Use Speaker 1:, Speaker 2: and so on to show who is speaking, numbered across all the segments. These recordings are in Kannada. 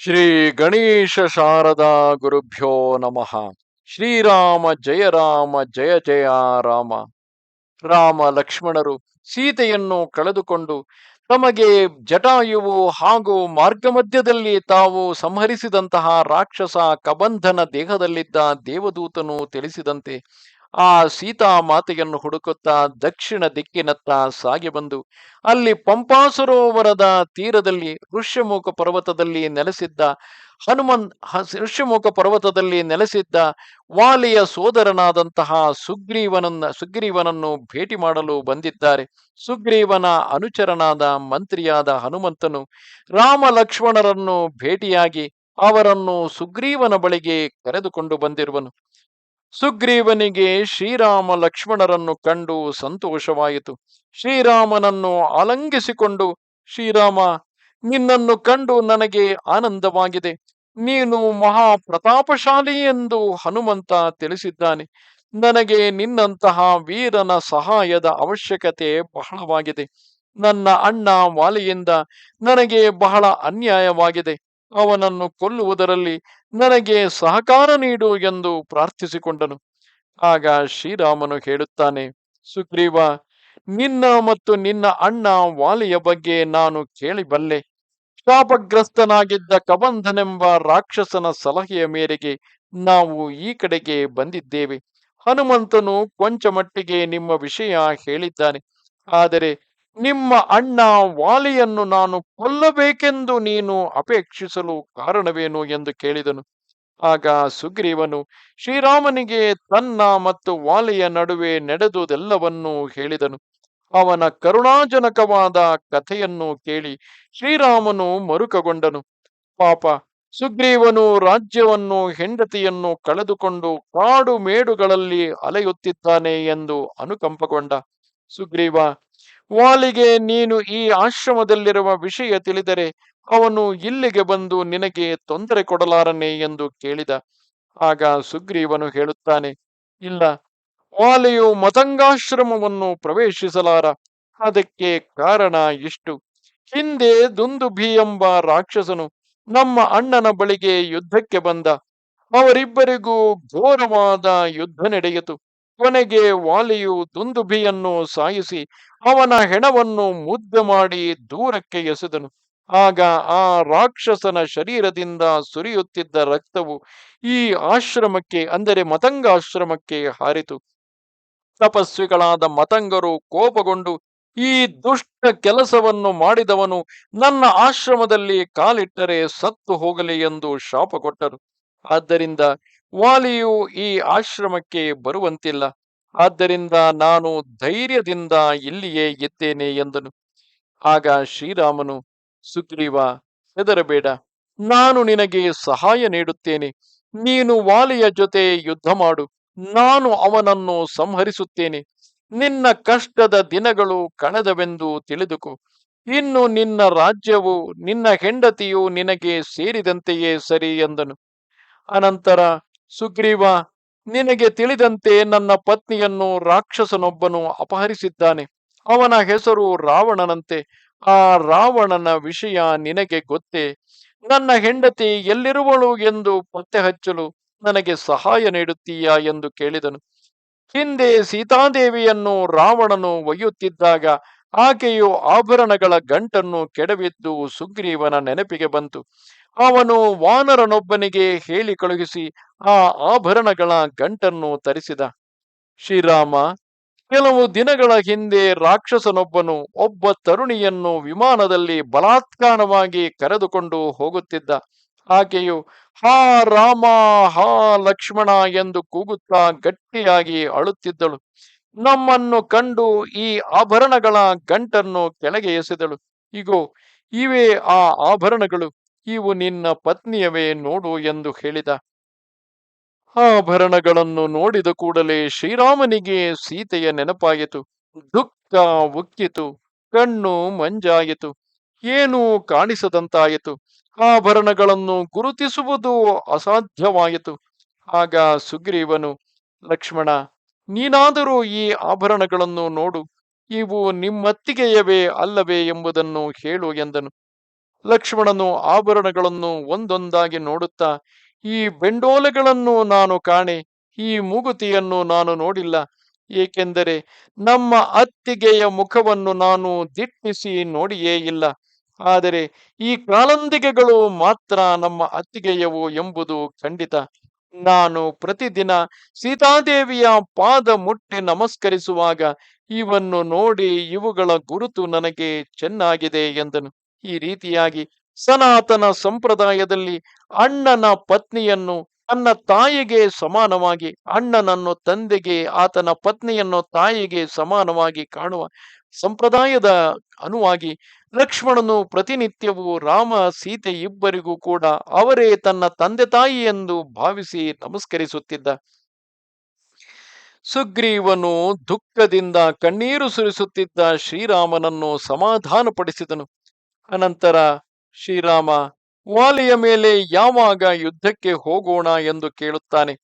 Speaker 1: ಶ್ರೀ ಗಣೇಶ ಶಾರದಾ ಗುರುಭ್ಯೋ ನಮಃ. ಶ್ರೀರಾಮ ಜಯ ರಾಮ ಜಯ ಜಯ ರಾಮ. ರಾಮ ಲಕ್ಷ್ಮಣರು ಸೀತೆಯನ್ನು ಕಳೆದುಕೊಂಡು ತಮಗೆ ಜಟಾಯುವು ಹಾಗೂ ಮಾರ್ಗಮಧ್ಯದಲ್ಲಿ ತಾವು ಸಂಹರಿಸಿದಂತಹ ರಾಕ್ಷಸ ಕಬಂಧನ ದೇಹದಲ್ಲಿದ್ದ ದೇವದೂತನು ತಿಳಿಸಿದಂತೆ ಆ ಸೀತಾ ಮಾತೆಯನ್ನು ಹುಡುಕುತ್ತಾ ದಕ್ಷಿಣ ದಿಕ್ಕಿನತ್ತ ಸಾಗಿ ಬಂದು, ಅಲ್ಲಿ ಪಂಪಾಸರೋವರದ ತೀರದಲ್ಲಿ ಋಷ್ಯಮುಖ ಪರ್ವತದಲ್ಲಿ ನೆಲೆಸಿದ್ದ ಹನುಮನ್ ಋಷ್ಯಮುಖ ಪರ್ವತದಲ್ಲಿ ನೆಲೆಸಿದ್ದ ವಾಲಿಯ ಸೋದರನಾದಂತಹ ಸುಗ್ರೀವನನ್ನ, ಸುಗ್ರೀವನನ್ನು ಭೇಟಿ ಮಾಡಲು ಬಂದಿದ್ದಾರೆ. ಸುಗ್ರೀವನ ಅನುಚರನಾದ ಮಂತ್ರಿಯಾದ ಹನುಮಂತನು ರಾಮ ಲಕ್ಷ್ಮಣರನ್ನು ಭೇಟಿಯಾಗಿ ಅವರನ್ನು ಸುಗ್ರೀವನ ಬಳಿಗೆ ಕರೆದುಕೊಂಡು ಬಂದಿರುವನು. ಸುಗ್ರೀವನಿಗೆ ಶ್ರೀರಾಮ ಲಕ್ಷ್ಮಣರನ್ನು ಕಂಡು ಸಂತೋಷವಾಯಿತು. ಶ್ರೀರಾಮನನ್ನು ಆಲಂಗಿಸಿಕೊಂಡು, ಶ್ರೀರಾಮ, ನಿನ್ನನ್ನು ಕಂಡು ನನಗೆ ಆನಂದವಾಗಿದೆ. ನೀನು ಮಹಾ ಪ್ರತಾಪಶಾಲಿ ಎಂದು ಹನುಮಂತ ತಿಳಿಸಿದ್ದಾನೆ. ನನಗೆ ನಿನ್ನಂತಹ ವೀರನ ಸಹಾಯದ ಅವಶ್ಯಕತೆ ಬಹಳವಾಗಿದೆ. ನನ್ನ ಅಣ್ಣ ವಾಲಿಯಿಂದ ನನಗೆ ಬಹಳ ಅನ್ಯಾಯವಾಗಿದೆ. ಅವನನ್ನು ಕೊಲ್ಲುವುದರಲ್ಲಿ ನನಗೆ ಸಹಕಾರ ನೀಡು ಎಂದು ಪ್ರಾರ್ಥಿಸಿಕೊಂಡನು. ಆಗ ಶ್ರೀರಾಮನು ಹೇಳುತ್ತಾನೆ, ಸುಗ್ರೀವ, ನಿನ್ನ ಮತ್ತು ನಿನ್ನ ಅಣ್ಣ ವಾಲಿಯ ಬಗ್ಗೆ ನಾನು ಕೇಳಿಬಲ್ಲೆ. ಶಾಪಗ್ರಸ್ತನಾಗಿದ್ದ ಕಬಂಧನೆಂಬ ರಾಕ್ಷಸನ ಸಲಹೆಯ ಮೇರೆಗೆ ನಾವು ಈ ಕಡೆಗೆ ಬಂದಿದ್ದೇವೆ. ಹನುಮಂತನು ಕೊಂಚ ಮಟ್ಟಿಗೆ ನಿಮ್ಮ ವಿಷಯ ಹೇಳಿದ್ದಾನೆ. ಆದರೆ ನಿಮ್ಮ ಅಣ್ಣ ವಾಲಿಯನ್ನು ನಾನು ಕೊಲ್ಲಬೇಕೆಂದು ನೀನು ಅಪೇಕ್ಷಿಸಲು ಕಾರಣವೇನು ಎಂದು ಕೇಳಿದನು. ಆಗ ಸುಗ್ರೀವನು, ಶ್ರೀರಾಮನಿಗೆ ತನ್ನ ಮತ್ತು ವಾಲಿಯ ನಡುವೆ ನಡೆದುದೆಲ್ಲವನ್ನೂ ಹೇಳಿದನು. ಅವನ ಕರುಣಾಜನಕವಾದ ಕಥೆಯನ್ನು ಕೇಳಿ ಶ್ರೀರಾಮನು ಮರುಕಗೊಂಡನು. ಪಾಪ, ಸುಗ್ರೀವನು ರಾಜ್ಯವನ್ನು, ಹೆಂಡತಿಯನ್ನು ಕಳೆದುಕೊಂಡು ಕಾಡು ಮೇಡುಗಳಲ್ಲಿ ಅಲೆಯುತ್ತಿದ್ದಾನೆ ಎಂದು ಅನುಕಂಪಗೊಂಡ. ಸುಗ್ರೀವ ವಾಲಿಗೆ, ನೀನು ಈ ಆಶ್ರಮದಲ್ಲಿರುವ ವಿಷಯ ತಿಳಿದರೆ ಅವನು ಇಲ್ಲಿಗೆ ಬಂದು ನಿನಗೆ ತೊಂದರೆ ಕೊಡಲಾರನೆ ಎಂದು ಕೇಳಿದ. ಆಗ ಸುಗ್ರೀವನು ಹೇಳುತ್ತಾನೆ, ಇಲ್ಲ, ವಾಲಿಯು ಮತಂಗಾಶ್ರಮವನ್ನು ಪ್ರವೇಶಿಸಲಾರ, ಅದಕ್ಕೆ ಕಾರಣ ಇಷ್ಟು. ಹಿಂದೆ ದುಂದುಭಿ ಎಂಬ ರಾಕ್ಷಸನು ನಮ್ಮ ಅಣ್ಣನ ಬಳಿಗೆ ಯುದ್ಧಕ್ಕೆ ಬಂದ. ಅವರಿಬ್ಬರಿಗೂ ಘೋರವಾದ ಯುದ್ಧ ನಡೆಯಿತು. ಕೊನೆಗೆ ವಾಲಿಯು ದುಂದುಭಿಯನ್ನು ಸಾಯಿಸಿ ಅವನ ಹೆಣವನ್ನು ಮುದ್ದೆ ಮಾಡಿ ದೂರಕ್ಕೆ ಎಸೆದನು. ಆಗ ಆ ರಾಕ್ಷಸನ ಶರೀರದಿಂದ ಸುರಿಯುತ್ತಿದ್ದ ರಕ್ತವು ಈ ಆಶ್ರಮಕ್ಕೆ, ಅಂದರೆ ಮತಂಗಾಶ್ರಮಕ್ಕೆ ಹಾರಿತು. ತಪಸ್ವಿಗಳಾದ ಮತಂಗರು ಕೋಪಗೊಂಡು ಈ ದುಷ್ಟ ಕೆಲಸವನ್ನು ಮಾಡಿದವನು ನನ್ನ ಆಶ್ರಮದಲ್ಲಿ ಕಾಲಿಟ್ಟರೆ ಸತ್ತು ಹೋಗಲಿ ಎಂದು ಶಾಪ ಕೊಟ್ಟರು ಆದ್ದರಿಂದ ವಾಲಿಯು ಈ ಆಶ್ರಮಕ್ಕೆ ಬರುವಂತಿಲ್ಲ. ಆದ್ದರಿಂದ ನಾನು ಧೈರ್ಯದಿಂದ ಇಲ್ಲಿಯೇ ಇದ್ದೇನೆ ಎಂದನು. ಆಗ ಶ್ರೀರಾಮನು, ಸುಗ್ರೀವ, ಹೆದರಬೇಡ. ನಾನು ನಿನಗೆ ಸಹಾಯ ನೀಡುತ್ತೇನೆ. ನೀನು ವಾಲಿಯ ಜೊತೆ ಯುದ್ಧ ಮಾಡು. ನಾನು ಅವನನ್ನು ಸಂಹರಿಸುತ್ತೇನೆ. ನಿನ್ನ ಕಷ್ಟದ ದಿನಗಳು ಕಳೆದವೆಂದು ತಿಳಿದುಕೋ. ಇನ್ನು ನಿನ್ನ ರಾಜ್ಯವು, ನಿನ್ನ ಹೆಂಡತಿಯು ನಿನಗೆ ಸೇರಿದಂತೆಯೇ ಸರಿ ಎಂದನು. ಅನಂತರ ಸುಗ್ರೀವ, ನಿನಗೆ ತಿಳಿದಂತೆ ನನ್ನ ಪತ್ನಿಯನ್ನು ರಾಕ್ಷಸನೊಬ್ಬನು ಅಪಹರಿಸಿದ್ದಾನೆ. ಅವನ ಹೆಸರು ರಾವಣನಂತೆ. ಆ ರಾವಣನ ವಿಷಯ ನಿನಗೆ ಗೊತ್ತೇ? ನನ್ನ ಹೆಂಡತಿ ಎಲ್ಲಿರುವಳು ಎಂದು ಪತ್ತೆ ಹಚ್ಚಲು ನನಗೆ ಸಹಾಯ ನೀಡುತ್ತೀಯಾ ಎಂದು ಕೇಳಿದನು. ಹಿಂದೆ ಸೀತಾದೇವಿಯನ್ನು ರಾವಣನು ಒಯ್ಯುತ್ತಿದ್ದಾಗ ಆಕೆಯು ಆಭರಣಗಳ ಗಂಟನ್ನು ಕೆಡವಿದ್ದು ಸುಗ್ರೀವನ ನೆನಪಿಗೆ ಬಂತು. ಅವನು ವಾನರನೊಬ್ಬನಿಗೆ ಹೇಳಿ ಕಳುಹಿಸಿ ಆ ಆಭರಣಗಳ ಗಂಟನ್ನು ತರಿಸಿದ. ಶ್ರೀರಾಮ, ಕೆಲವು ದಿನಗಳ ಹಿಂದೆ ರಾಕ್ಷಸನೊಬ್ಬನು ಒಬ್ಬ ತರುಣಿಯನ್ನು ವಿಮಾನದಲ್ಲಿ ಬಲಾತ್ಕಾರವಾಗಿ ಕರೆದುಕೊಂಡು ಹೋಗುತ್ತಿದ್ದ. ಆಕೆಯು, ಹಾ ರಾಮ, ಹಾ ಲಕ್ಷ್ಮಣ ಎಂದು ಕೂಗುತ್ತಾ ಗಟ್ಟಿಯಾಗಿ ಅಳುತ್ತಿದ್ದಳು. ನಮ್ಮನ್ನು ಕಂಡು ಈ ಆಭರಣಗಳ ಗಂಟನ್ನು ಕೆಳಗೆ ಎಸೆದಳು. ಇಗೋ, ಇವೇ ಆ ಆಭರಣಗಳು. ಇವು ನಿನ್ನ ಪತ್ನಿಯವೇ ನೋಡು ಎಂದು ಹೇಳಿದ. ಆಭರಣಗಳನ್ನು ನೋಡಿದ ಕೂಡಲೇ ಶ್ರೀರಾಮನಿಗೆ ಸೀತೆಯ ನೆನಪಾಯಿತು. ದುಃಖ ಉಕ್ಕಿತು, ಕಣ್ಣು ಮಂಜಾಯಿತು, ಏನೂ ಕಾಣಿಸದಂತಾಯಿತು. ಆಭರಣಗಳನ್ನು ಗುರುತಿಸುವುದು ಅಸಾಧ್ಯವಾಯಿತು. ಆಗ ಸುಗ್ರೀವನು, ಲಕ್ಷ್ಮಣ, ನೀನಾದರೂ ಈ ಆಭರಣಗಳನ್ನು ನೋಡು. ಇವು ನಿಮ್ಮತ್ತಿಗೆಯವೇ ಅಲ್ಲವೇ ಎಂಬುದನ್ನು ಹೇಳು ಎಂದನು. ಲಕ್ಷ್ಮಣನು ಆಭರಣಗಳನ್ನು ಒಂದೊಂದಾಗಿ ನೋಡುತ್ತಾ, ಈ ಬೆಂಡೋಲೆಗಳನ್ನು ನಾನು ಕಾಣೆ, ಈ ಮೂಗುತಿಯನ್ನು ನಾನು ನೋಡಿಲ್ಲ. ಏಕೆಂದರೆ ನಮ್ಮ ಅತ್ತಿಗೆಯ ಮುಖವನ್ನು ನಾನು ದಿಟ್ಟಿಸಿ ನೋಡಿಯೇ ಇಲ್ಲ. ಆದರೆ ಈ ಕಾಲಂದಿಗೆಗಳು ಮಾತ್ರ ನಮ್ಮ ಅತ್ತಿಗೆಯವು ಎಂಬುದು ಖಂಡಿತ. ನಾನು ಪ್ರತಿದಿನ ಸೀತಾದೇವಿಯ ಪಾದ ಮುಟ್ಟಿ ನಮಸ್ಕರಿಸುವಾಗ, ಇವನ್ನು ನೋಡಿ ಇವುಗಳ ಗುರುತು ನನಗೆ ಚೆನ್ನಾಗಿದೆ ಎಂದನು. ಈ ರೀತಿಯಾಗಿ ಸನಾತನ ಸಂಪ್ರದಾಯದಲ್ಲಿ ಅಣ್ಣನ ಪತ್ನಿಯನ್ನು ತನ್ನ ತಾಯಿಗೆ ಸಮಾನವಾಗಿ, ಅಣ್ಣನನ್ನು ತಂದೆಗೆ, ಆತನ ಪತ್ನಿಯನ್ನು ತಾಯಿಗೆ ಸಮಾನವಾಗಿ ಕಾಣುವ ಸಂಪ್ರದಾಯದ ಅನುವಾಗಿ ಲಕ್ಷ್ಮಣನು ಪ್ರತಿನಿತ್ಯವೂ ರಾಮ, ಸೀತೆ ಇಬ್ಬರಿಗೂ ಕೂಡ ಅವರೇ ತನ್ನ ತಂದೆ ತಾಯಿ ಎಂದು ಭಾವಿಸಿ ನಮಸ್ಕರಿಸುತ್ತಿದ್ದ. ಸುಗ್ರೀವನು ದುಃಖದಿಂದ ಕಣ್ಣೀರು ಸುರಿಸುತ್ತಿದ್ದ ಶ್ರೀರಾಮನನ್ನು ಸಮಾಧಾನಪಡಿಸಿದನು. ಅನಂತರ ಶ್ರೀರಾಮ ವಾಲಿಯ ಮೇಲೆ ಯಾವಾಗ ಯುದ್ಧಕ್ಕೆ ಹೋಗೋಣ ಎಂದು ಕೇಳುತ್ತಾನೆ?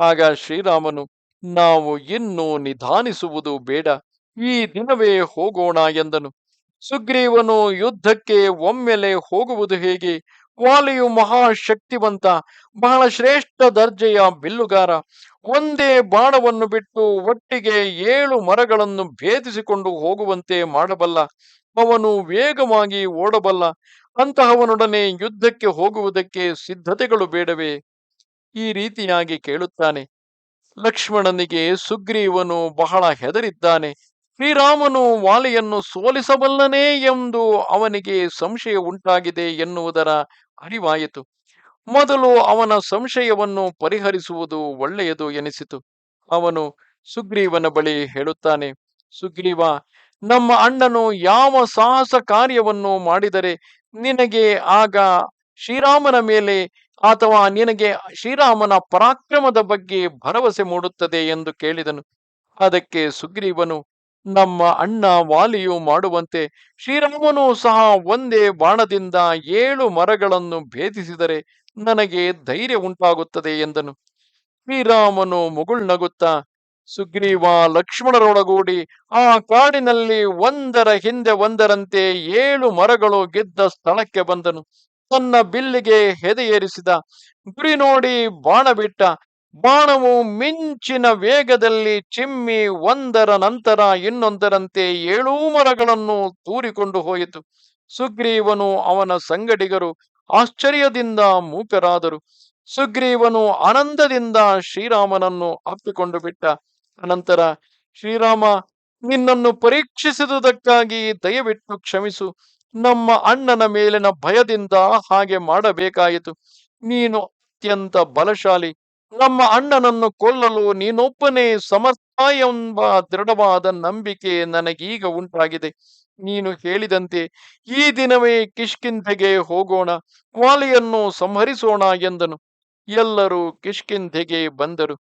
Speaker 1: ಆಗ ಶ್ರೀರಾಮನು, ನಾವು ಇನ್ನು ನಿಧಾನಿಸುವುದು ಬೇಡ. ಈ ದಿನವೇ ಹೋಗೋಣ ಎಂದನು. ಸುಗ್ರೀವನು ಯುದ್ಧಕ್ಕೆ ಒಮ್ಮೆಲೆ ಹೋಗುವುದು ಹೇಗೆ? ವಾಲಿಯು ಮಹಾಶಕ್ತಿವಂತ, ಬಹಳ ಶ್ರೇಷ್ಠ ದರ್ಜೆಯ ಬಿಲ್ಲುಗಾರ. ಒಂದೇ ಬಾಣವನ್ನು ಬಿಟ್ಟು ಒಟ್ಟಿಗೆ ಏಳು ಮರಗಳನ್ನು ಭೇದಿಸಿಕೊಂಡು ಹೋಗುವಂತೆ ಮಾಡಬಲ್ಲ. ಅವನು ವೇಗವಾಗಿ ಓಡಬಲ್ಲ ಅಂತಹವನೊಡನೆ ಯುದ್ಧಕ್ಕೆ ಹೋಗುವುದಕ್ಕೆ ಸಿದ್ಧತೆಗಳು ಬೇಡವೇ? ಈ ರೀತಿಯಾಗಿ ಕೇಳುತ್ತಾನೆ. ಲಕ್ಷ್ಮಣನಿಗೆ ಸುಗ್ರೀವನು ಬಹಳ ಹೆದರಿದ್ದಾನೆ. ಶ್ರೀರಾಮನು ವಾಲಿಯನ್ನು ಸೋಲಿಸಬಲ್ಲನೇ ಎಂದು ಅವನಿಗೆ ಸಂಶಯ ಉಂಟಾಗಿದೆ ಎನ್ನುವುದರ ಅರಿವಾಯಿತು. ಮೊದಲು ಅವನ ಸಂಶಯವನ್ನು ಪರಿಹರಿಸುವುದು ಒಳ್ಳೆಯದು ಎನಿಸಿತು. ಅವನು ಸುಗ್ರೀವನ ಬಳಿ ಹೇಳುತ್ತಾನೆ, ಸುಗ್ರೀವ ನಮ್ಮ ಅಣ್ಣನು ಯಾವ ಸಾಹಸ ಕಾರ್ಯವನ್ನು ಮಾಡಿದರೆ ನಿನಗೆ ಆಗ ಶ್ರೀರಾಮನ ಮೇಲೆ ಅಥವಾ ನಿನಗೆ ಶ್ರೀರಾಮನ ಪರಾಕ್ರಮದ ಬಗ್ಗೆ ಭರವಸೆ ಮೂಡುತ್ತದೆ ಎಂದು ಕೇಳಿದನು. ಅದಕ್ಕೆ ಸುಗ್ರೀವನು, ನಮ್ಮ ಅಣ್ಣ ವಾಲಿಯು ಮಾಡುವಂತೆ ಶ್ರೀರಾಮನು ಸಹ ಒಂದೇ ಬಾಣದಿಂದ ಏಳು ಮರಗಳನ್ನು ಭೇದಿಸಿದರೆ ನನಗೆ ಧೈರ್ಯ ಉಂಟಾಗುತ್ತದೆ ಎಂದನು. ಶ್ರೀರಾಮನು ಮುಗುಳ್ನಗುತ್ತಾ ಸುಗ್ರೀವ ಲಕ್ಷ್ಮಣರೊಳಗೂಡಿ ಆ ಕಾಡಿನಲ್ಲಿ ಒಂದರ ಹಿಂದೆ ಒಂದರಂತೆ ಏಳು ಮರಗಳು ಗೆದ್ದ ಸ್ಥಳಕ್ಕೆ ಬಂದನು. ತನ್ನ ಬಿಲ್ಲಿಗೆ ಹೆದೆಯೇರಿಸಿದ. ಗುರಿ ನೋಡಿ ಬಾಣ ಬಿಟ್ಟ. ಬಾಣವು ಮಿಂಚಿನ ವೇಗದಲ್ಲಿ ಚಿಮ್ಮಿ ಒಂದರ ನಂತರ ಇನ್ನೊಂದರಂತೆ ಏಳೂ ಮರಗಳನ್ನು ತೂರಿಕೊಂಡು ಹೋಯಿತು. ಸುಗ್ರೀವನು ಅವನ ಸಂಗಡಿಗರು ಆಶ್ಚರ್ಯದಿಂದ ಮೂಕರಾದರು. ಸುಗ್ರೀವನು ಆನಂದದಿಂದ ಶ್ರೀರಾಮನನ್ನು ಅಪ್ಪಿಕೊಂಡು ಬಿಟ್ಟ. ಅನಂತರ, ಶ್ರೀರಾಮ, ನಿನ್ನನ್ನು ಪರೀಕ್ಷಿಸಿದುದಕ್ಕಾಗಿ ದಯವಿಟ್ಟು ಕ್ಷಮಿಸು. ನಮ್ಮ ಅಣ್ಣನ ಮೇಲಿನ ಭಯದಿಂದ ಹಾಗೆ ಮಾಡಬೇಕಾಯಿತು. ನೀನು ಅತ್ಯಂತ ಬಲಶಾಲಿ. ನಮ್ಮ ಅಣ್ಣನನ್ನು ಕೊಲ್ಲಲು ನೀನೊಬ್ಬನೇ ಸಮರ್ಥ ಎಂಬ ದೃಢವಾದ ನಂಬಿಕೆ ನನಗೀಗ ಉಂಟಾಗಿದೆ. ನೀನು ಹೇಳಿದಂತೆ, ಈ ದಿನವೇ ಕಿಷ್ಕಿಂಧೆಗೆ ಹೋಗೋಣ. ವಾಲಿಯನ್ನು ಸಂಹರಿಸೋಣ ಎಂದನು. ಎಲ್ಲರೂ ಕಿಷ್ಕಿಂಧೆಗೆ ಬಂದರು.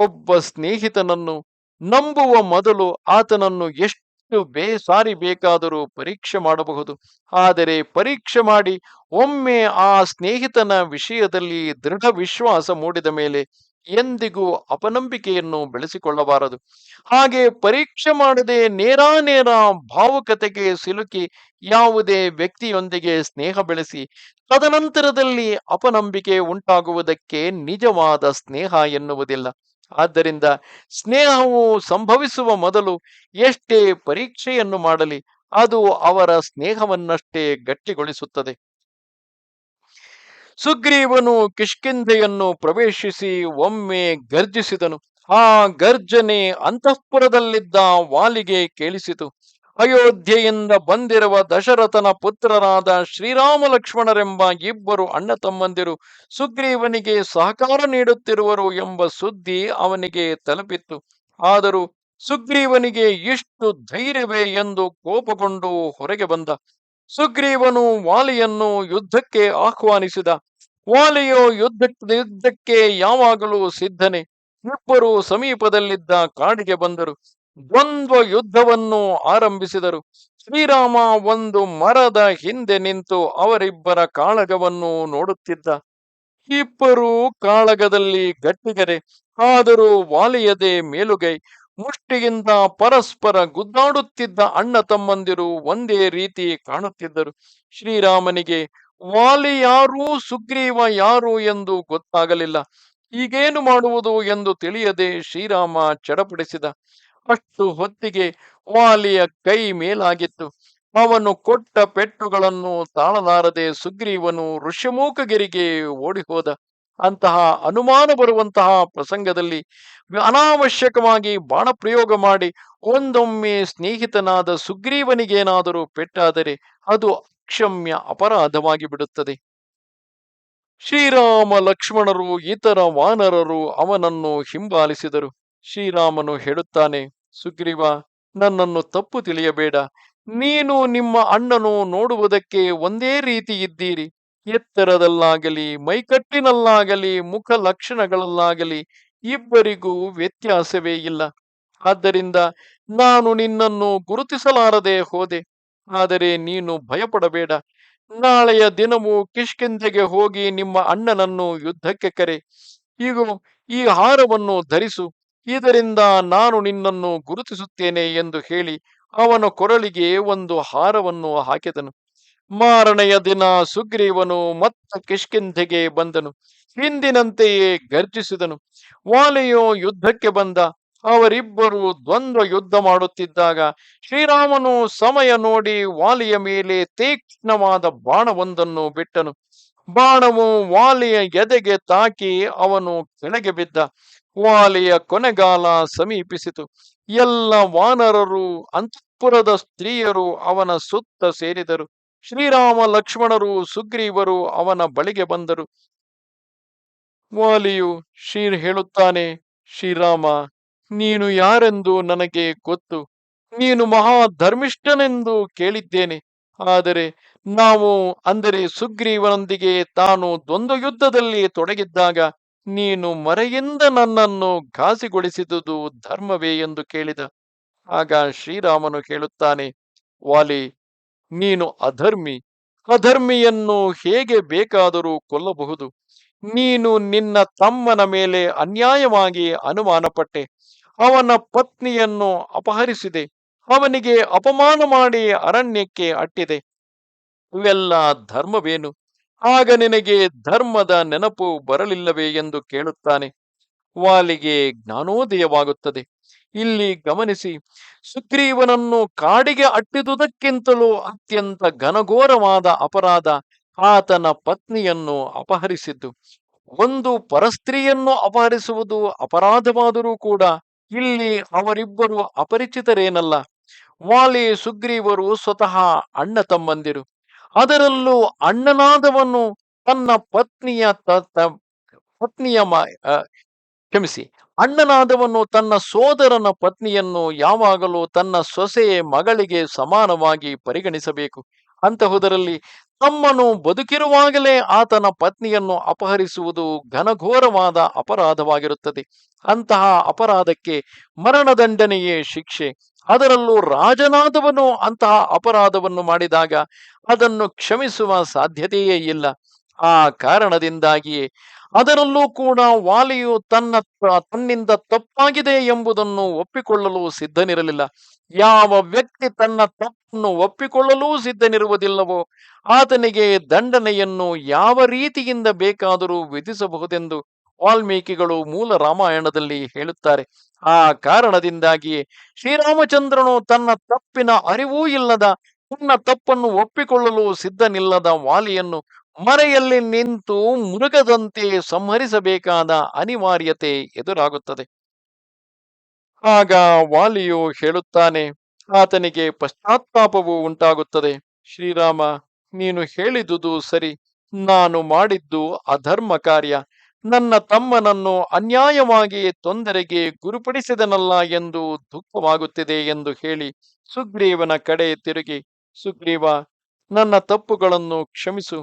Speaker 1: ಒಬ್ಬ ಸ್ನೇಹಿತನನ್ನು ನಂಬುವ ಮೊದಲು ಆತನನ್ನು ಎಷ್ಟು ಬೇಸಾರಿ ಬೇಕಾದರೂ ಪರೀಕ್ಷೆ ಮಾಡಬಹುದು. ಆದರೆ ಪರೀಕ್ಷೆ ಮಾಡಿ ಒಮ್ಮೆ ಆ ಸ್ನೇಹಿತನ ವಿಷಯದಲ್ಲಿ ದೃಢ ವಿಶ್ವಾಸ ಮೂಡಿದ ಮೇಲೆ ಎಂದಿಗೂ ಅಪನಂಬಿಕೆಯನ್ನು ಬೆಳೆಸಿಕೊಳ್ಳಬಾರದು. ಹಾಗೆ ಪರೀಕ್ಷೆ ಮಾಡದೆ ನೇರಾನೇರ ಭಾವುಕತೆಗೆ ಸಿಲುಕಿ ಯಾವುದೇ ವ್ಯಕ್ತಿಯೊಂದಿಗೆ ಸ್ನೇಹ ಬೆಳೆಸಿ ತದನಂತರದಲ್ಲಿ ಅಪನಂಬಿಕೆ ಉಂಟಾಗುವುದಕ್ಕೆ ನಿಜವಾದ ಸ್ನೇಹ ಎನ್ನುವುದಿಲ್ಲ. ಆದ್ದರಿಂದ ಸ್ನೇಹವು ಸಂಭವಿಸುವ ಮೊದಲು ಎಷ್ಟೇ ಪರೀಕ್ಷೆಯನ್ನು ಮಾಡಲಿ, ಅದು ಅವರ ಸ್ನೇಹವನ್ನಷ್ಟೇ ಗಟ್ಟಿಗೊಳಿಸುತ್ತದೆ. ಸುಗ್ರೀವನು ಕಿಷ್ಕಿಂಧೆಯನ್ನು ಪ್ರವೇಶಿಸಿ ಒಮ್ಮೆ ಗರ್ಜಿಸಿದನು. ಆ ಗರ್ಜನೆ ಅಂತಃಪುರದಲ್ಲಿದ್ದ ವಾಲಿಗೆ ಕೇಳಿಸಿತು. ಅಯೋಧ್ಯೆಯಿಂದ ಬಂದಿರುವ ದಶರಥನ ಪುತ್ರರಾದ ಶ್ರೀರಾಮ ಲಕ್ಷ್ಮಣರೆಂಬ ಇಬ್ಬರು ಅಣ್ಣ ತಮ್ಮಂದಿರು ಸುಗ್ರೀವನಿಗೆ ಸಹಕಾರ ನೀಡುತ್ತಿರುವರು ಎಂಬ ಸುದ್ದಿ ಅವನಿಗೆ ತಲುಪಿತ್ತು. ಆದರೂ ಸುಗ್ರೀವನಿಗೆ ಇಷ್ಟು ಧೈರ್ಯವೇ ಎಂದು ಕೋಪಗೊಂಡು ಹೊರಗೆ ಬಂದ. ಸುಗ್ರೀವನು ವಾಲಿಯನ್ನು ಯುದ್ಧಕ್ಕೆ ಆಹ್ವಾನಿಸಿದ. ವಾಲಿಯು ಯುದ್ಧ, ಯುದ್ಧಕ್ಕೆ ಯಾವಾಗಲೂ ಸಿದ್ಧನೆ. ಇಬ್ಬರು ಸಮೀಪದಲ್ಲಿದ್ದ ಕಾಡಿಗೆ ಬಂದರು. ದ್ವಂದ್ವ ಯುದ್ಧವನ್ನು ಆರಂಭಿಸಿದರು. ಶ್ರೀರಾಮ ಒಂದು ಮರದ ಹಿಂದೆ ನಿಂತು ಅವರಿಬ್ಬರ ಕಾಳಗವನ್ನು ನೋಡುತ್ತಿದ್ದ. ಇಬ್ಬರು ಕಾಳಗದಲ್ಲಿ ಗಟ್ಟಿಗರೆ, ಆದರೂ ವಾಲಿಯದೆ ಮೇಲುಗೈ, ಮುಷ್ಟಿಯಿಂದ ಪರಸ್ಪರ ಗುದ್ದಾಡುತ್ತಿದ್ದ ಅಣ್ಣ ತಮ್ಮಂದಿರು ಒಂದೇ ರೀತಿ ಕಾಣುತ್ತಿದ್ದರು. ಶ್ರೀರಾಮನಿಗೆ, ವಾಲಿ ಯಾರು, ಸುಗ್ರೀವ ಯಾರು ಎಂದು ಗೊತ್ತಾಗಲಿಲ್ಲ. ಈಗೇನು ಮಾಡುವುದು ಎಂದು ತಿಳಿಯದೆ ಶ್ರೀರಾಮ ಚಡಪಡಿಸಿದ. ಅಷ್ಟು ಹೊತ್ತಿಗೆ ವಾಲಿಯ ಕೈ ಮೇಲಾಗಿತ್ತು. ಅವನು ಕೊಟ್ಟ ಪೆಟ್ಟುಗಳನ್ನು ತಾಳಲಾರದೆ ಸುಗ್ರೀವನು ಋಷಿಮೂಕಗಿರಿಗೆ ಓಡಿ ಹೋದ ಅಂತಹ ಅನುಮಾನ ಬರುವಂತಹ ಪ್ರಸಂಗದಲ್ಲಿ ಅನಾವಶ್ಯಕವಾಗಿ ಬಾಣ ಪ್ರಯೋಗ ಮಾಡಿ ಒಂದೊಮ್ಮೆ ಸ್ನೇಹಿತನಾದ ಸುಗ್ರೀವನಿಗೇನಾದರೂ ಪೆಟ್ಟಾದರೆ ಅದು ಅಕ್ಷಮ್ಯ ಅಪರಾಧವಾಗಿ ಬಿಡುತ್ತದೆ ಶ್ರೀರಾಮ ಲಕ್ಷ್ಮಣರು ಇತರ ವಾನರರು ಅವನನ್ನು ಹಿಂಬಾಲಿಸಿದರು. ಶ್ರೀರಾಮನು ಹೇಳುತ್ತಾನೆ, ಸುಗ್ರೀವ, ನನ್ನನ್ನು ತಪ್ಪು ತಿಳಿಯಬೇಡ. ನೀನು ನಿಮ್ಮ ಅಣ್ಣನು ನೋಡುವುದಕ್ಕೆ ಒಂದೇ ರೀತಿ ಇದ್ದೀರಿ. ಎತ್ತರದಲ್ಲಾಗಲಿ, ಮೈಕಟ್ಟಿನಲ್ಲಾಗಲಿ ಮುಖ ಲಕ್ಷಣಗಳಲ್ಲಾಗಲಿ ಇಬ್ಬರಿಗೂ ವ್ಯತ್ಯಾಸವೇ ಇಲ್ಲ. ಆದ್ದರಿಂದ ನಾನು ನಿನ್ನನ್ನು ಗುರುತಿಸಲಾರದೆ ಹೋದೆ. ಆದರೆ ನೀನು ಭಯಪಡಬೇಡ. ನಾಳೆಯ ದಿನವೂ ಕಿಷ್ಕಿಂಧೆಗೆ ಹೋಗಿ ನಿಮ್ಮ ಅಣ್ಣನನ್ನು ಯುದ್ಧಕ್ಕೆ ಕರೆ. ಈಗ ಈ ಹಾರವನ್ನು ಧರಿಸು. ಇದರಿಂದ ನಾನು ನಿನ್ನನ್ನು ಗುರುತಿಸುತ್ತೇನೆ ಎಂದು ಹೇಳಿ ಅವನ ಕೊರಳಿಗೆ ಒಂದು ಹಾರವನ್ನು ಹಾಕಿದನು. ಮಾರನೆಯ ದಿನ ಸುಗ್ರೀವನು ಮತ್ತ ಕಿಷ್ಕಿಂಧೆಗೆ ಬಂದನು. ಹಿಂದಿನಂತೆಯೇ ಗರ್ಜಿಸಿದನು. ವಾಲೆಯು ಯುದ್ಧಕ್ಕೆ ಬಂದ. ಅವರಿಬ್ಬರು ದ್ವಂದ್ವ ಯುದ್ಧ ಮಾಡುತ್ತಿದ್ದಾಗ ಶ್ರೀರಾಮನು ಸಮಯ ನೋಡಿ ವಾಲಿಯ ಮೇಲೆ ತೀಕ್ಷ್ಣವಾದ ಬಾಣವೊಂದನ್ನು ಬಿಟ್ಟನು. ಬಾಣವು ವಾಲಿಯ ಎದೆಗೆ ತಾಕಿ ಅವನು ಕೆಳಗೆ ಬಿದ್ದ. ವಾಲಿಯ ಕೊನೆಗಾಲ ಸಮೀಪಿಸಿತು. ಎಲ್ಲ ವಾನರರು ಅಂತಃಪುರದ ಸ್ತ್ರೀಯರು ಅವನ ಸುತ್ತ ಸೇರಿದರು. ಶ್ರೀರಾಮ, ಲಕ್ಷ್ಮಣರು, ಸುಗ್ರೀವರು ಅವನ ಬಳಿಗೆ ಬಂದರು. ವಾಲಿಯು, ಶ್ರೀ ಹೇಳುತ್ತಾನೆ, ಶ್ರೀರಾಮ, ನೀನು ಯಾರೆಂದು ನನಗೆ ಗೊತ್ತು? ನೀನು ಮಹಾ ಧರ್ಮಿಷ್ಠನೆಂದು ಕೇಳಿದ್ದೇನೆ. ಆದರೆ ನಾವು ಅಂದರೆ ಸುಗ್ರೀವನೊಂದಿಗೆ ತಾನು ದ್ವಂದ್ವ ಯುದ್ಧದಲ್ಲಿ ತೊಡಗಿದ್ದಾಗ ನೀನು ಮರೆಯಿಂದ ನನ್ನನ್ನು ಘಾಸಿಗೊಳಿಸಿದುದು ಧರ್ಮವೇ ಎಂದು ಕೇಳಿದ. ಆಗ ಶ್ರೀರಾಮನು ಹೇಳುತ್ತಾನೆ ವಾಲಿ, ನೀನು ಅಧರ್ಮಿ. ಅಧರ್ಮಿಯನ್ನು ಹೇಗೆ ಬೇಕಾದರೂ ಕೊಲ್ಲಬಹುದು. ನೀನು ನಿನ್ನ ತಮ್ಮನ ಮೇಲೆ ಅನ್ಯಾಯವಾಗಿ ಅನುಮಾನಪಟ್ಟೆ. ಅವನ ಪತ್ನಿಯನ್ನು ಅಪಹರಿಸಿದೆ. ಅವನಿಗೆ ಅಪಮಾನ ಮಾಡಿ ಅರಣ್ಯಕ್ಕೆ ಅಟ್ಟಿದೆ. ಇವೆಲ್ಲ ಧರ್ಮವೇನು? ಆಗ ನಿನಗೆ ಧರ್ಮದ ನೆನಪು ಬರಲಿಲ್ಲವೇ ಎಂದು ಕೇಳುತ್ತಾನೆ. ವಾಲಿಗೆ ಜ್ಞಾನೋದಯವಾಗುತ್ತದೆ. ಇಲ್ಲಿ ಗಮನಿಸಿ, ಸುಗ್ರೀವನನ್ನು ಕಾಡಿಗೆ ಅಟ್ಟಿದುದಕ್ಕಿಂತಲೂ ಅತ್ಯಂತ ಘನಘೋರವಾದ ಅಪರಾಧ ಆತನ ಪತ್ನಿಯನ್ನು ಅಪಹರಿಸಿದ್ದು. ಒಂದು ಪರಸ್ತ್ರೀಯನ್ನು ಅಪಹರಿಸುವುದು ಅಪರಾಧವಾದರೂ ಕೂಡ ಇಲ್ಲಿ ಅವರಿಬ್ಬರು ಅಪರಿಚಿತರೇನಲ್ಲ. ವಾಲಿ ಸುಗ್ರೀವರು ಸ್ವತಃ ಅಣ್ಣ ತಮ್ಮಂದಿರು. ಅದರಲ್ಲೂ ಅಣ್ಣನಾದವನು ತನ್ನ ಪತ್ನಿಯ ಪತ್ನಿಯ ಕ್ಷಮಿಸಿ, ಅಣ್ಣನಾದವನು ತನ್ನ ಸೋದರನ ಪತ್ನಿಯನ್ನು ಯಾವಾಗಲೂ ತನ್ನ ಸೊಸೆಯ ಮಗಳಿಗೆ ಸಮಾನವಾಗಿ ಪರಿಗಣಿಸಬೇಕು. ಅಂತಹುದರಲ್ಲಿ ತಮ್ಮನು ಬದುಕಿರುವಾಗಲೇ ಆತನ ಪತ್ನಿಯನ್ನು ಅಪಹರಿಸುವುದು ಘನಘೋರವಾದ ಅಪರಾಧವಾಗಿರುತ್ತದೆ. ಅಂತಹ ಅಪರಾಧಕ್ಕೆ ಮರಣದಂಡನೆಯೇ ಶಿಕ್ಷೆ. ಅದರಲ್ಲೂ ರಾಜನಾದವನು ಅಂತಹ ಅಪರಾಧವನ್ನು ಮಾಡಿದಾಗ ಅದನ್ನು ಕ್ಷಮಿಸುವ ಸಾಧ್ಯತೆಯೇ ಇಲ್ಲ. ಆ ಕಾರಣದಿಂದಾಗಿಯೇ ಅದರಲ್ಲೂ ಕೂಡ ವಾಲಿಯು ತನ್ನ ತನ್ನಿಂದ ತಪ್ಪಾಗಿದೆ ಎಂಬುದನ್ನು ಒಪ್ಪಿಕೊಳ್ಳಲು ಸಿದ್ಧನಿರಲಿಲ್ಲ. ಯಾವ ವ್ಯಕ್ತಿ ತನ್ನ ತಪ್ಪನ್ನು ಒಪ್ಪಿಕೊಳ್ಳಲೂ ಸಿದ್ಧನಿರುವುದಿಲ್ಲವೋ ಆತನಿಗೆ ದಂಡನೆಯನ್ನು ಯಾವ ರೀತಿಯಿಂದ ಬೇಕಾದರೂ ವಿಧಿಸಬಹುದೆಂದು ವಾಲ್ಮೀಕಿಗಳು ಮೂಲ ರಾಮಾಯಣದಲ್ಲಿ ಹೇಳುತ್ತಾರೆ, ಆ ಕಾರಣದಿಂದಾಗಿ ಶ್ರೀರಾಮಚಂದ್ರನು ತನ್ನ ತಪ್ಪಿನ ಅರಿವೂ ಇಲ್ಲದ ತನ್ನ ತಪ್ಪನ್ನು ಒಪ್ಪಿಕೊಳ್ಳಲು ಸಿದ್ಧನಿಲ್ಲದ ವಾಲಿಯನ್ನು ಮರೆಯಲ್ಲಿ ನಿಂತು ಮೃಗದಂತೆ ಸಂಹರಿಸಬೇಕಾದ ಅನಿವಾರ್ಯತೆ ಎದುರಾಗುತ್ತದೆ. ಆಗ ವಾಲಿಯು ಹೇಳುತ್ತಾನೆ, ಆತನಿಗೆ ಪಶ್ಚಾತ್ತಾಪವು ಉಂಟಾಗುತ್ತದೆ. ಶ್ರೀರಾಮ, ನೀನು ಹೇಳಿದುದು ಸರಿ, ನಾನು ಮಾಡಿದ್ದು ಅಧರ್ಮ ಕಾರ್ಯ ನನ್ನ ತಮ್ಮನನ್ನು ಅನ್ಯಾಯವಾಗಿ ತೊಂದರೆಗೆ ಗುರುಪಡಿಸಿದನಲ್ಲ ಎಂದು ದುಃಖವಾಗುತ್ತಿದೆ ಎಂದು ಹೇಳಿ ಸುಗ್ರೀವನ ಕಡೆ ತಿರುಗಿ, ಸುಗ್ರೀವ, ನನ್ನ ತಪ್ಪುಗಳನ್ನು ಕ್ಷಮಿಸು.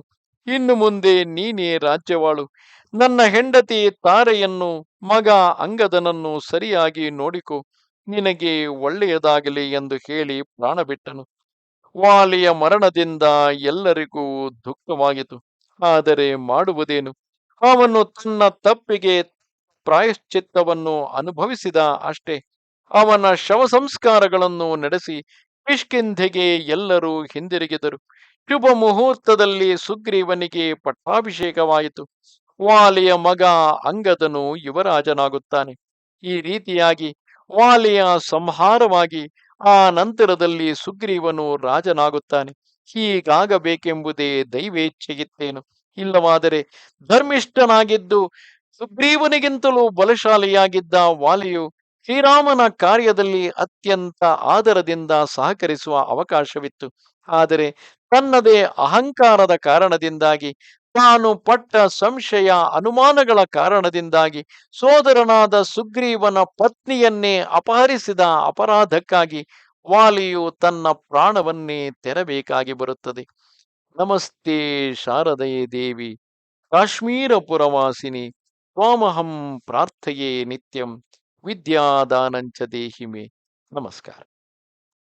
Speaker 1: ಇನ್ನು ಮುಂದೆ ನೀನೇ ರಾಜ್ಯವಾಳು. ನನ್ನ ಹೆಂಡತಿ ತಾರೆಯನ್ನು ಮಗ ಅಂಗದನನ್ನು ಸರಿಯಾಗಿ ನೋಡಿಕೊ. ನಿನಗೆ ಒಳ್ಳೆಯದಾಗಲಿ ಎಂದು ಹೇಳಿ ಪ್ರಾಣ ಬಿಟ್ಟನು ವಾಲಿಯ ಮರಣದಿಂದ ಎಲ್ಲರಿಗೂ ದುಃಖವಾಯಿತು. ಆದರೆ ಮಾಡುವುದೇನು? ಅವನು ತನ್ನ ತಪ್ಪಿಗೆ ಪ್ರಾಯಶ್ಚಿತ್ತವನ್ನು ಅನುಭವಿಸಿದ ಅಷ್ಟೇ. ಅವನ ಶವ ಸಂಸ್ಕಾರಗಳನ್ನು ನಡೆಸಿ ಕಿಷ್ಕಿಂಧೆಗೆ ಎಲ್ಲರೂ ಹಿಂದಿರುಗಿದರು. ಶುಭ ಮುಹೂರ್ತದಲ್ಲಿ ಸುಗ್ರೀವನಿಗೆ ಪಟ್ಟಾಭಿಷೇಕವಾಯಿತು. ವಾಲಿಯ ಮಗ ಅಂಗದನು ಯುವರಾಜನಾಗುತ್ತಾನೆ. ಈ ರೀತಿಯಾಗಿ ವಾಲಿಯ ಸಂಹಾರವಾಗಿ ಆ ನಂತರದಲ್ಲಿ ಸುಗ್ರೀವನು ರಾಜನಾಗುತ್ತಾನೆ. ಹೀಗಾಗಬೇಕೆಂಬುದೇ ದೈವೇಚ್ಛೆಗಿತ್ತೇನು. ಇಲ್ಲವಾದರೆ ಧರ್ಮಿಷ್ಠನಾಗಿದ್ದು ಸುಗ್ರೀವನಿಗಿಂತಲೂ ಬಲಶಾಲಿಯಾಗಿದ್ದ ವಾಲಿಯು ಶ್ರೀರಾಮನ ಕಾರ್ಯದಲ್ಲಿ ಅತ್ಯಂತ ಆದರದಿಂದ ಸಹಕರಿಸುವ ಅವಕಾಶವಿತ್ತು. ಆದರೆ ತನ್ನದೇ ಅಹಂಕಾರದ ಕಾರಣದಿಂದಾಗಿ, ತಾನು ಪಟ್ಟ ಸಂಶಯ ಅನುಮಾನಗಳ ಕಾರಣದಿಂದಾಗಿ ಸೋದರನಾದ ಸುಗ್ರೀವನ ಪತ್ನಿಯನ್ನೇ ಅಪಹರಿಸಿದ ಅಪರಾಧಕ್ಕಾಗಿ ವಾಲಿಯು ತನ್ನ ಪ್ರಾಣವನ್ನೇ ತೆರಬೇಕಾಗಿ ಬರುತ್ತದೆ. ನಮಸ್ತೆ ಶಾರದಯೇ ದೇವಿ. ಕಾಶ್ಮೀರ ಪುರವಾಸಿನಿ ತ್ವಾಮಹಂ ಪ್ರಾರ್ಥಯೇ ನಿತ್ಯಂ ವಿದ್ಯಾದಾನಂಚ ದೇಹಿಮೆ. ನಮಸ್ಕಾರ.